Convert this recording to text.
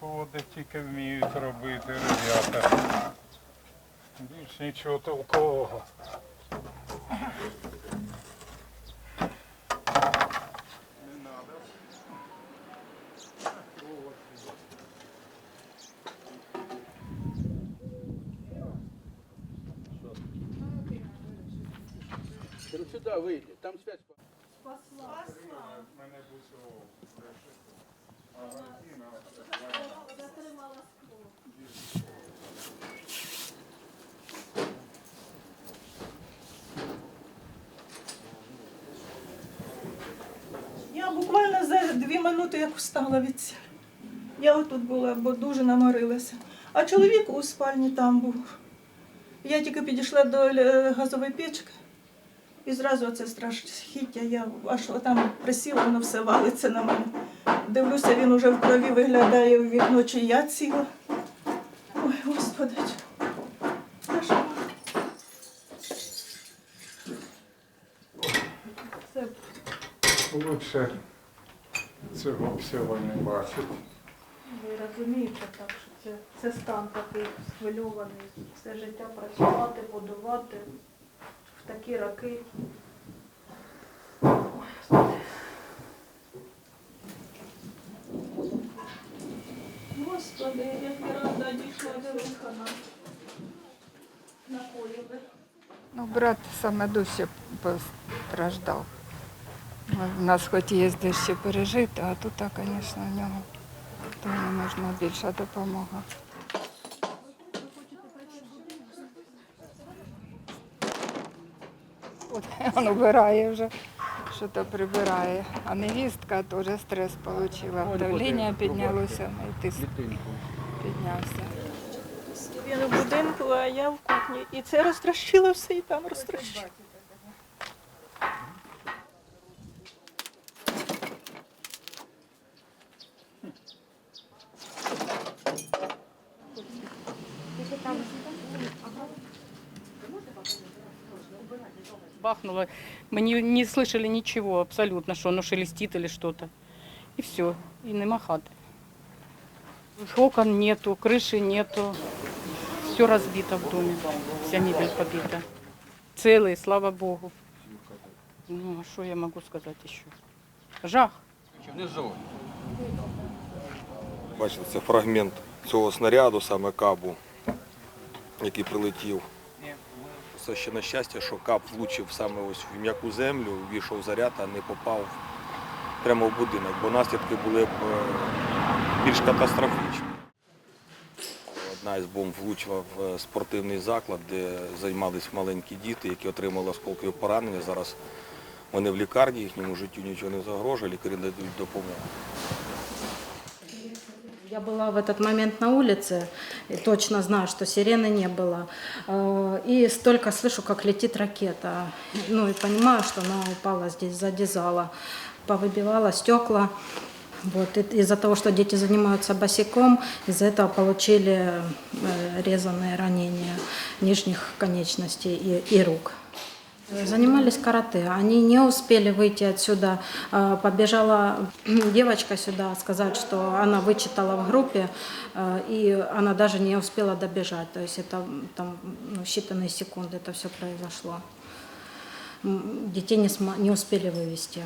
Сходи тільки вміють робити ребята. Більш нічого толкового. Не надо. Прям сюда выйди, там связь. Мене бусило. Я буквально за дві минути як встала від цього. Я отут була, бо дуже наморилася. А чоловік у спальні там був. Я тільки підійшла до е, газової печки і зразу оце страшхіття. Я аж там присіла, воно все валиться на мене. Дивлюся, він уже в крові виглядає у вікно, чи я ціла. Господи. Це лучше цього всього не бачити. Ви розумієте, так що це, це стан такий схвильований, все життя працювати, будувати в такі роки. Господи, як я рада дійшла до виходу. Напоїли. Ну, брат саме дужче постраждав. У нас хоч є де ще пережити, а тут, звісно, в нього то не можна більша допомога. От він убирає вже, що то прибирає. А невістка теж стрес отримала. Давлення піднялося, і тиск піднявся. Він у будинку, а я в кухні. І це розтрощило все, і там розтрощило. Бахнуло. Мы не, не слышали ничего абсолютно, что оно шелестит или что-то. И все. И нема хаты. Окон нету, крыши нету. Все разбито в доме. Вся мебель побита. Целые, слава Богу. Ну, а что я могу сказать еще? Жах. Внизу. Бачите, це фрагмент цього снаряду, саме кабу, який прилетів. Це ще на щастя, що кап влучив саме ось в м'яку землю, війшов заряд, а не попав прямо в будинок, бо наслідки були б е, більш катастрофічні. Одна із бомб влучила в е, спортивний заклад, де займалися маленькі діти, які отримали осколкові поранення. Зараз вони в лікарні, їхньому життю нічого не загрожує, лікарі надають допомогу. Я была в этот момент на улице, и точно знаю, что сирены не было. Э, И столько слышу, как летит ракета. Ну и понимаю, что она упала здесь сзади. Повыбивала стекла. Вот. Из-за того, что дети занимаются босиком, из-за этого получили э, резанные ранения нижних конечностей и, и рук. Занимались карате. Они не успели выйти отсюда. А, Побежала девочка сюда сказать, что она вычитала в группе, а, и она даже не успела добежать. То есть это там ну, считанные секунды это все произошло. М, Детей не, сма- не успели вывести.